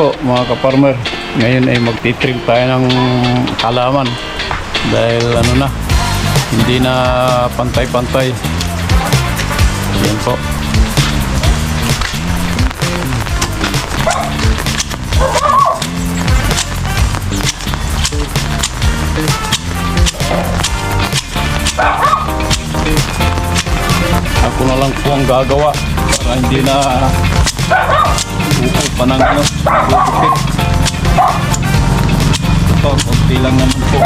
po mga kaparmer. Ngayon ay magtitrim tayo ng halaman. Dahil ano na, hindi na pantay-pantay. Yan po. Ako na lang po ang gagawa para hindi na ito, panang ano, toothpick. Ito, konti lang naman po.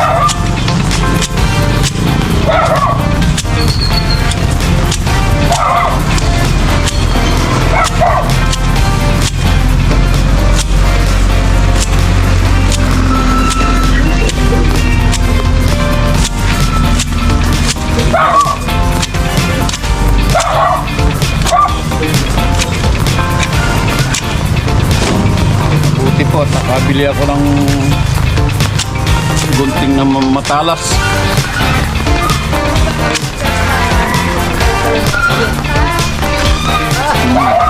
Ah! 44 nakabili ako ng gunting na matalas. Thank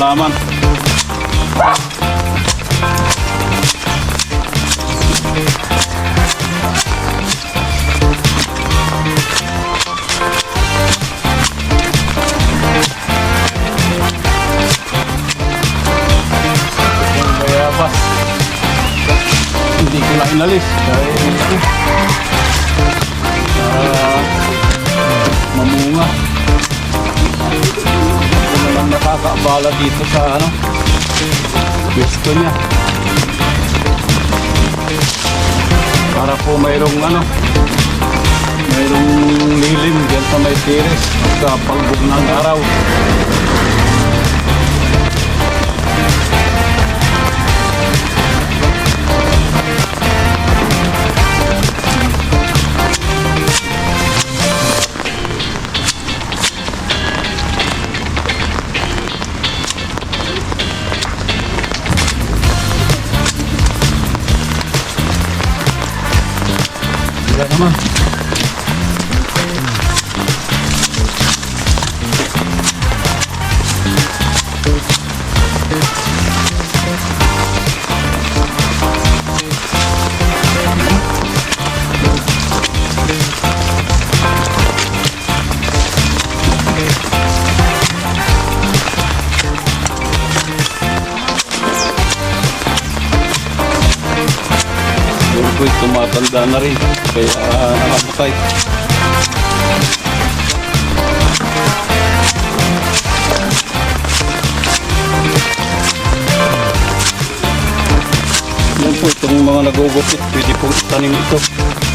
halaman. Yung bayabas. Hindi ko na inalis dahil ano, para mamunga. Nakakaabala dito sa ano, pwesto niya. Para po mayroong ano, mayroong lilim dyan sa may tiris sa palbog ng araw. Wala naman. Tumatanda na rin. Kaya uh, nakamatay. Yan po itong mga nagugupit. Pwede po tanim ito.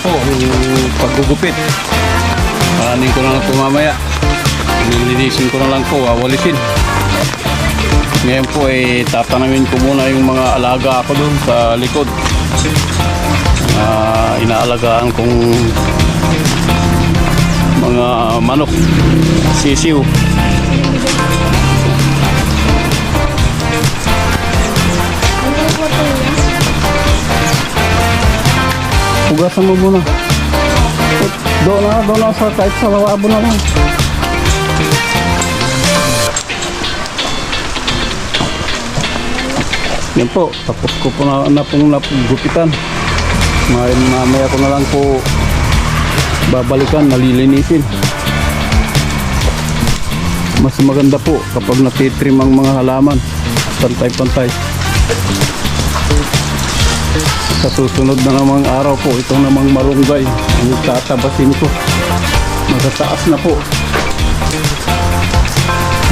Po yung paggugupit. Paraning ko na lang po mamaya. Nilinisin ko na lang po, wawalisin. Ngayon po ay tatanamin ko muna yung mga alaga ko doon sa likod. Ah, inaalagaan kong mga manok, sisiw. Hugasan mo muna. Doon na, doon na sa kahit sa lawabo na lang. Yan po, tapos ko po na, na pong nagupitan. May mamaya ko na lang po babalikan, nalilinisin. Mas maganda po kapag natitrim ang mga halaman. Pantay-pantay. Sa susunod na namang araw po, ito namang malunggay. Ang tatabasin ko. Matataas na po.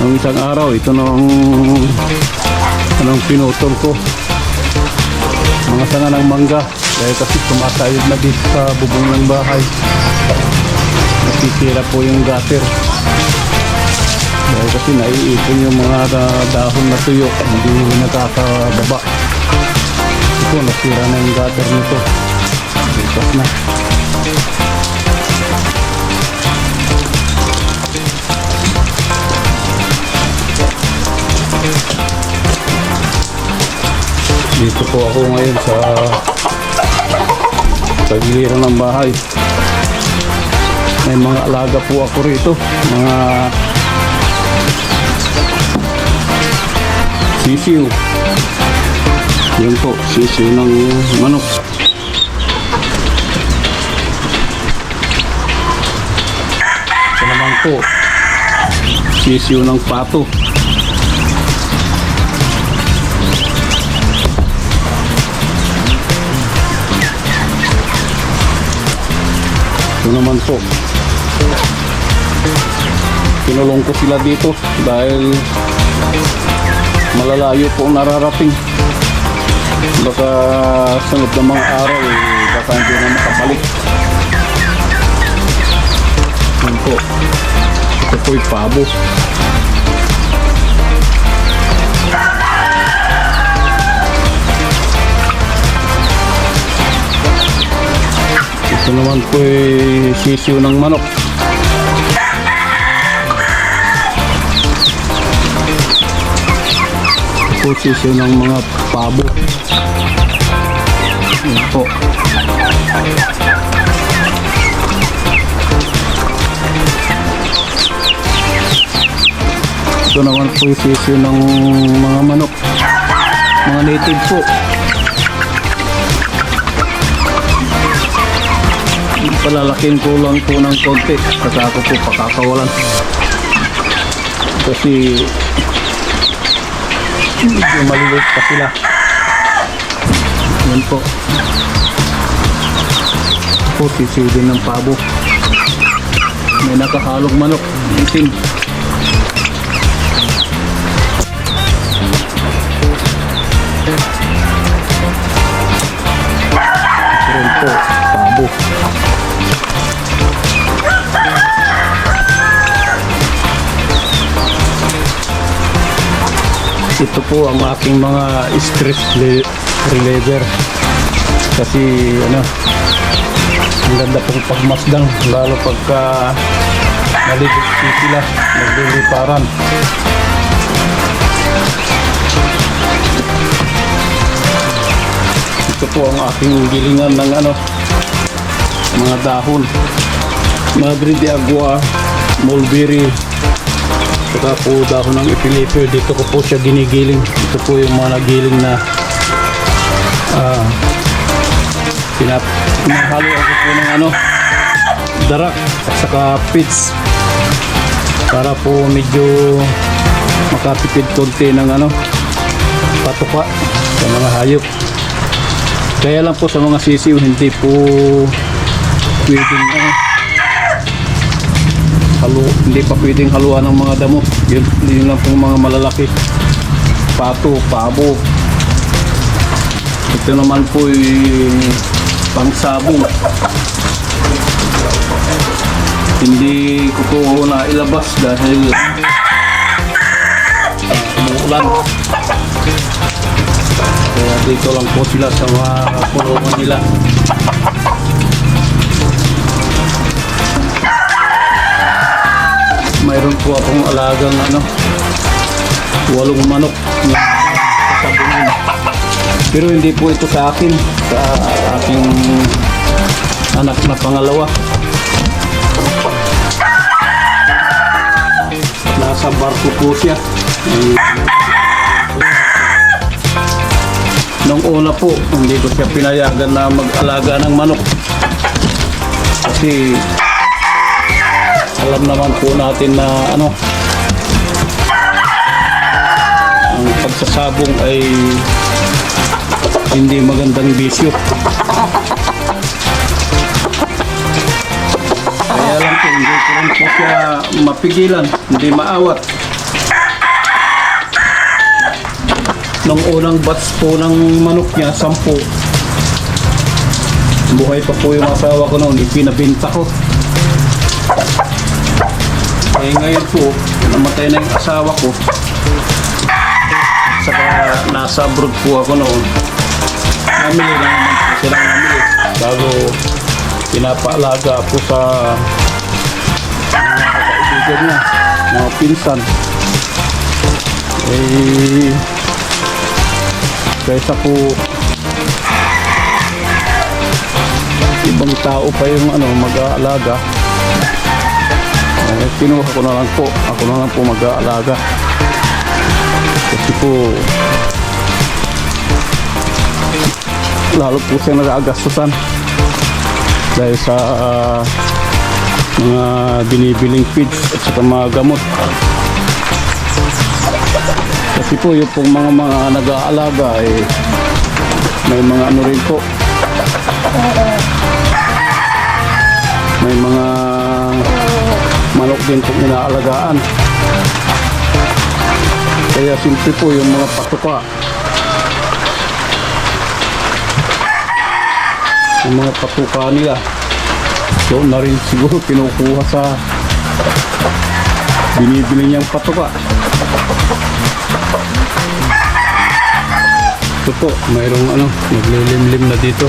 Ang isang araw, ito na ang anong pinutol ko. Mga sanga ng mangga. Dahil kasi tumatayod na dito sa bubong ng bahay. Nasisira po yung gutter. Dahil kasi naiipon yung mga da- dahon na tuyo. Hindi nakakababa. Ito, nasira na yung gutter nito. Lipas na. Dito po ako ngayon sa pagliran ng bahay. May mga alaga po ako rito. Mga sisiw. Yan po, sisiw ng manok. Ito naman po, sisiw ng pato. Ito naman po. Kinulong ko sila dito dahil malalayo po nararating. Baka sunod na mga araw eh, baka hindi na makabalik. Yan po. Ito po'y pabo. Ito naman po ay sisiw ng manok. Ito po sisiw ng mga pabo. Ito po. Ito naman po yung sisiw ng mga manok. Mga native po. palalakin ko lang po ng konti saka ako po pakakawalan kasi medyo maliliit pa sila. Yan po. Po sisiw din ng pabo. May nakahalog manok. Itim. Rin po pabo ito po ang aking mga stress reliever. Kasi ano ang ganda pong pagmasdang lalo pagka naligot sila nagliliparan. Ito po ang aking gilingan ng ano mga dahon. Madre de Agua mulberry Saka po dahon ng ipilipyo, dito ko po siya ginigiling. Ito po yung mga nagiling na ah pinap pinahalo ako po ng ano darak at saka pits para po medyo makatipid konti ng ano patuka sa mga hayop. Kaya lang po sa mga sisiw hindi po pwedeng ano, halo, hindi pa pwedeng haluan ng mga damo. Yun, yun lang pong mga malalaki. Pato, pabo. Ito naman po pangsabong. Hindi ko po na ilabas dahil umuulan. Kaya dito lang po sila sa mga kulungan nila. Mayroon po akong alagang ano, walong manok na sabungin. Pero hindi po ito sa akin, sa aking anak na pangalawa. Nasa barko po siya. Nung una po, hindi ko siya pinayagan na mag-alaga ng manok. Kasi alam naman po natin na ano ang pagsasabong ay hindi magandang bisyo. Kaya lang po, hindi ko rin po siya mapigilan, hindi maawat. Nung unang batch po ng manok niya, sampu. Buhay pa po yung asawa ko noon, ipinabinta ko. Eh ngayon po, namatay na yung asawa ko. Saka nasa abroad po ako noon. Namili na naman po silang namili. Bago pinapaalaga po sa mga kaibigan niya, mga pinsan. Eh, kaysa po ibang tao pa yung ano, mag-aalaga. Eh, kinuha ko na lang po. Ako na lang po mag-aalaga. Kasi po, lalo po siya nag-aagastusan dahil sa ah, mga binibiling feeds at saka mga gamot. Kasi po yung pong mga mga nag-aalaga eh, may mga ano rin po. May mga manok din pong inaalagaan. Kaya simple po yung mga patuka. Yung mga patuka nila. Doon na rin siguro kinukuha sa binibili niyang patuka. Ito po, mayroong ano, naglilimlim na dito.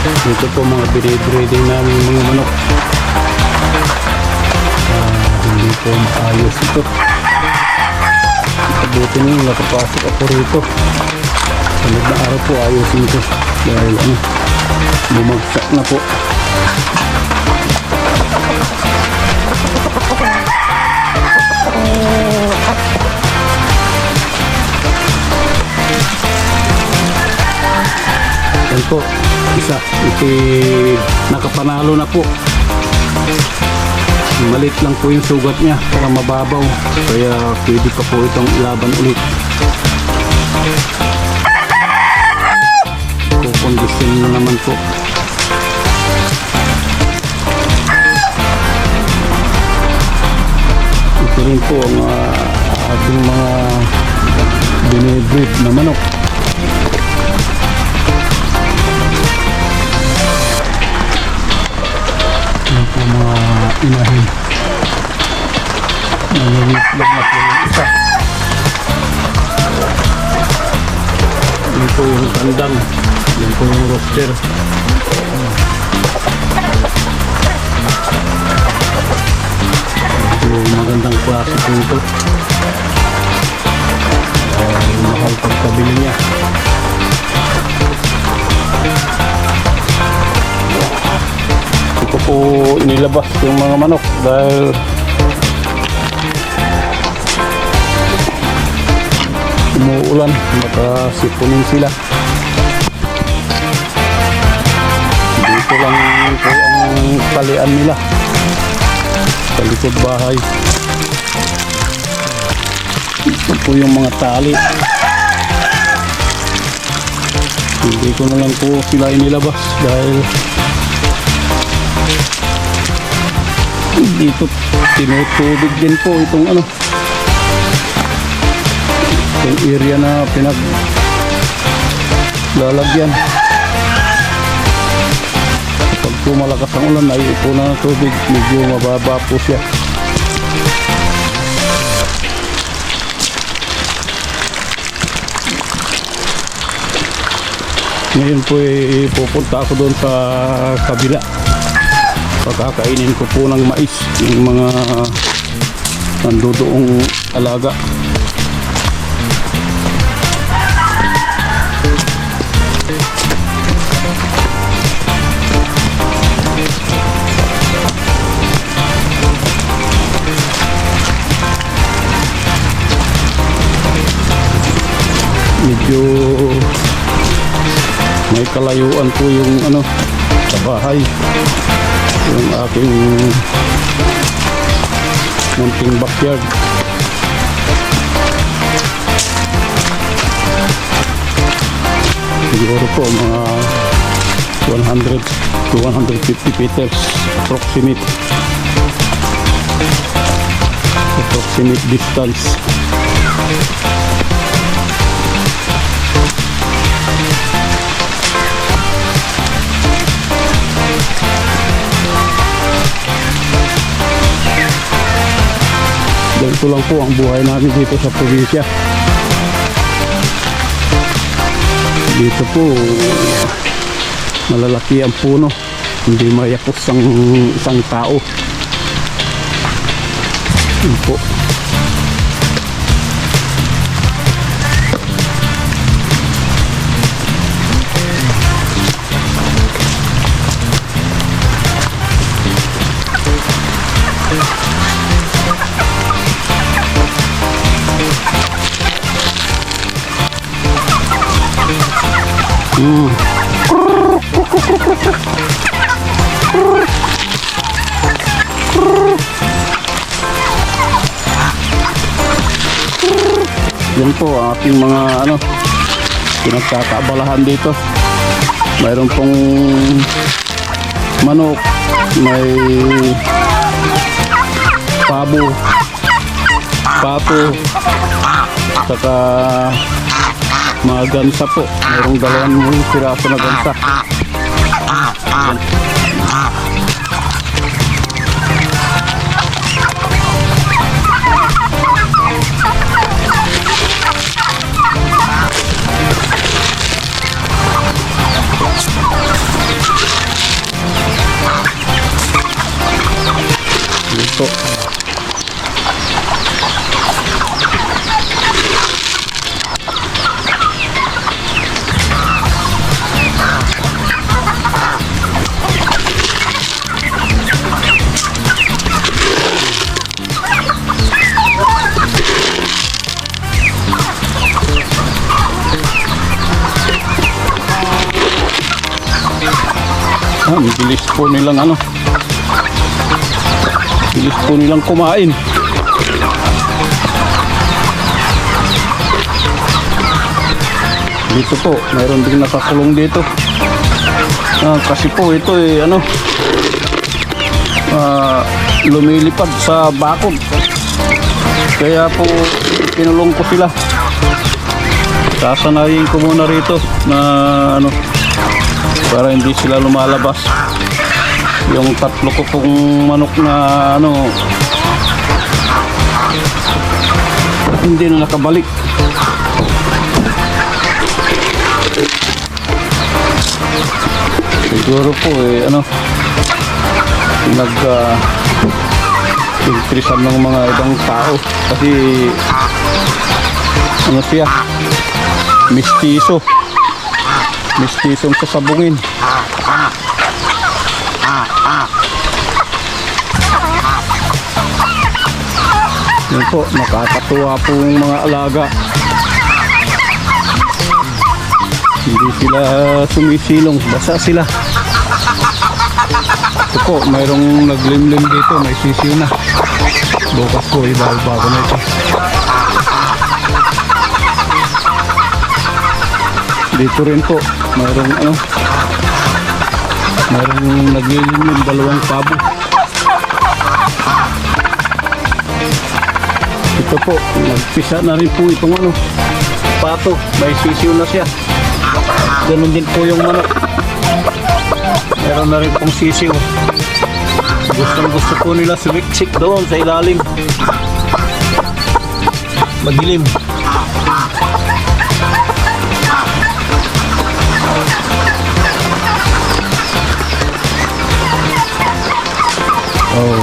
Dito po mga binibreeding namin mga manok. Hindi po maayos ito. Kabuti na yung nakapasok ako rito. Sunod na araw po ayusin ko. Dahil ano, bumagsak na po. Yan po, isa. Ito nakapanalo na po. Malit lang po yung sugat niya para mababaw. Kaya pwede pa po itong ilaban ulit. Kukondisyon na naman po. Ito rin po ang ah, ating mga binibreed na manok. Inahin. Nangingitlog na po yung isa. Yan po yung kandang. Yan po yung roster. Magandang klase po ito. Mahal pagkabili niya. Ko inilabas yung mga manok dahil umuulan makasipunin sila. Dito lang po ang talian nila sa likod bahay. Ito po yung mga tali. Hindi ko na lang po sila inilabas dahil dito tinutubig din po itong ano. Yung area na pinag lalagyan pag tumalakas ang ulan ay ipo na tubig medyo mababa po siya. Ngayon po eh, ay ako doon sa kabila. Pagkakainin ko po ng mais yung mga nandodoong alaga. Medyo may kalayuan po yung ano sa bahay yung aking munting backyard. Siguro po mga 100 to 150 meters approximate. Approximate distance Ganito lang po ang buhay namin dito sa probinsya. Dito po, malalaki ang puno. Hindi mayakos ang isang tao. Yun po. Aking mga ano pinagkakaabalahan dito. Mayroon pong manok, may pabo, pato, saka mga gansa po. Mayroong dalawang piraso na gansa. Yan. Ah, ang bilis po nilang ano. Bilis po nilang kumain. Dito po, mayroon din nakakulong dito. Ah, kasi po ito eh ano ah, lumilipad sa bakod. Kaya po kinulong ko sila. Sasanayin ko muna rito na ano para hindi sila lumalabas. Yung tatlo ko pong manok na ano hindi na nakabalik. Siguro po eh ano nag uh, ng mga ibang tao. Kasi ano siya mistiso mistisong sasabungin Yun po, nakakatuwa po yung mga alaga. Hindi sila sumisilong, basa sila. Ito po, mayroong naglimlim dito, may sisiw na. Bukas po, ibabago na ito. Dito rin po, mayroong ano, mayroong naglilimlim, dalawang pabo. Ito po, nagpisa na rin po itong ano, pato. May sisiw na siya. Ganun din po yung manok. Meron na rin pong sisiw. Gustong gusto po nila sumiksik doon sa ilalim. Madilim. Oh.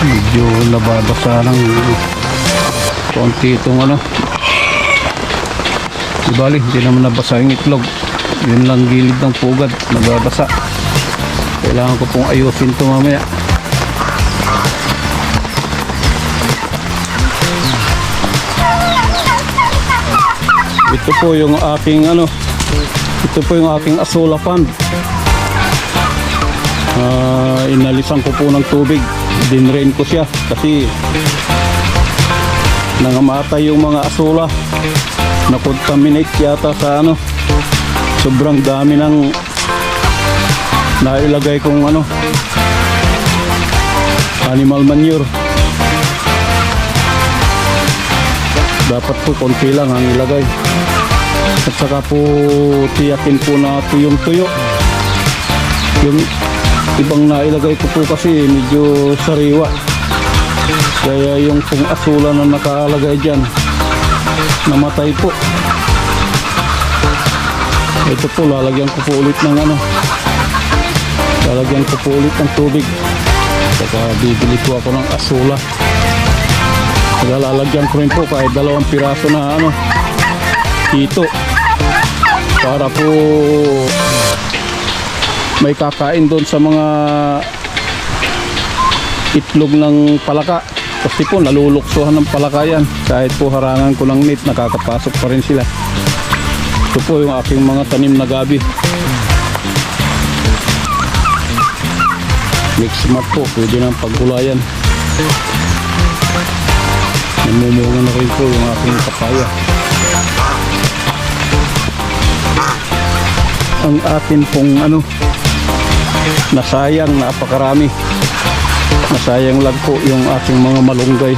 Medyo nababasa ng konti itong ano. Di bali, hindi naman nabasa yung itlog. Yun lang gilid ng pugad, nababasa. Kailangan ko pong ayusin ito mamaya. Ito po yung aking ano, ito po yung aking asola pond. Ah, inalisan ko po ng tubig. Dinrain ko siya kasi nangamatay yung mga asola. Na-contaminate yata sa ano. Sobrang dami ng nailagay kong ano animal manure. Dapat po konti lang ang ilagay. At saka po tiyakin po na tuyong tuyo. Yung ibang nailagay ko po kasi medyo sariwa. Kaya yung pong asula na nakalagay dyan, namatay po. Ito po, lalagyan ko po ulit ng ano. Lalagyan ko po ulit ng tubig. Saka bibili po ako ng asula. Lalagyan ko rin po kahit dalawang piraso na ano, hito. Para po may kakain doon sa mga itlog ng palaka. Kasi po naluluksuhan ng palaka yan. Kahit po harangan ko ng net, nakakapasok pa rin sila. Ito po yung aking mga tanim na gabi. Mix mat po, pwede ng paggulayan. Namumunga na rin po yung aking papaya. Ang atin pong ano, nasayang napakarami. Nasayang lang po yung ating mga malunggay.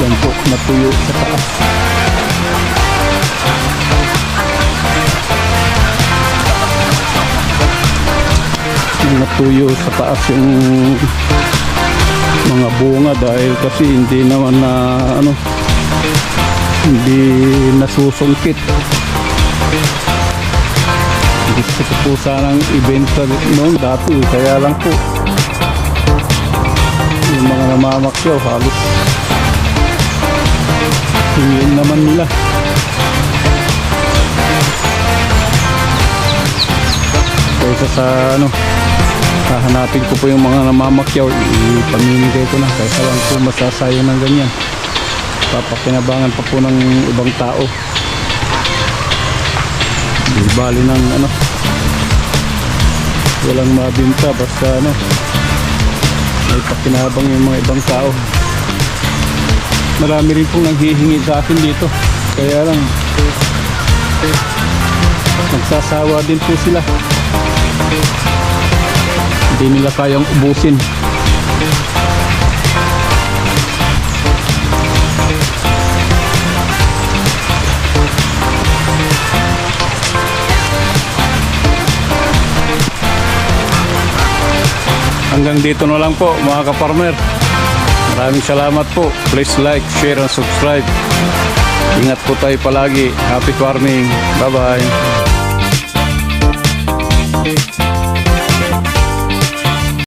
Yan po, natuyo sa taas. Natuyo sa taas yung mga bunga dahil kasi hindi naman na ano hindi nasusungkit. Gusto ko po sanang ibenta noon dati kaya lang po. Yung mga namamakyaw halos hingin naman nila. Kaysa sa ano hahanapin ko po yung mga namamakyaw. Ipamimigay ko na. Kaysa lang po masasayang ng ganyan. Papakinabangan pa po ng ibang tao. Di bali ng ano. Walang mabinta. Basta ano may pakinabang yung mga ibang tao. Marami rin pong nanghihingi sa akin dito. Kaya lang nagsasawa din po sila hindi nila kayang ubusin Hanggang dito na lang po mga kaparmer. Maraming salamat po. Please like, share, and subscribe. Ingat po tayo palagi. Happy farming. Bye-bye.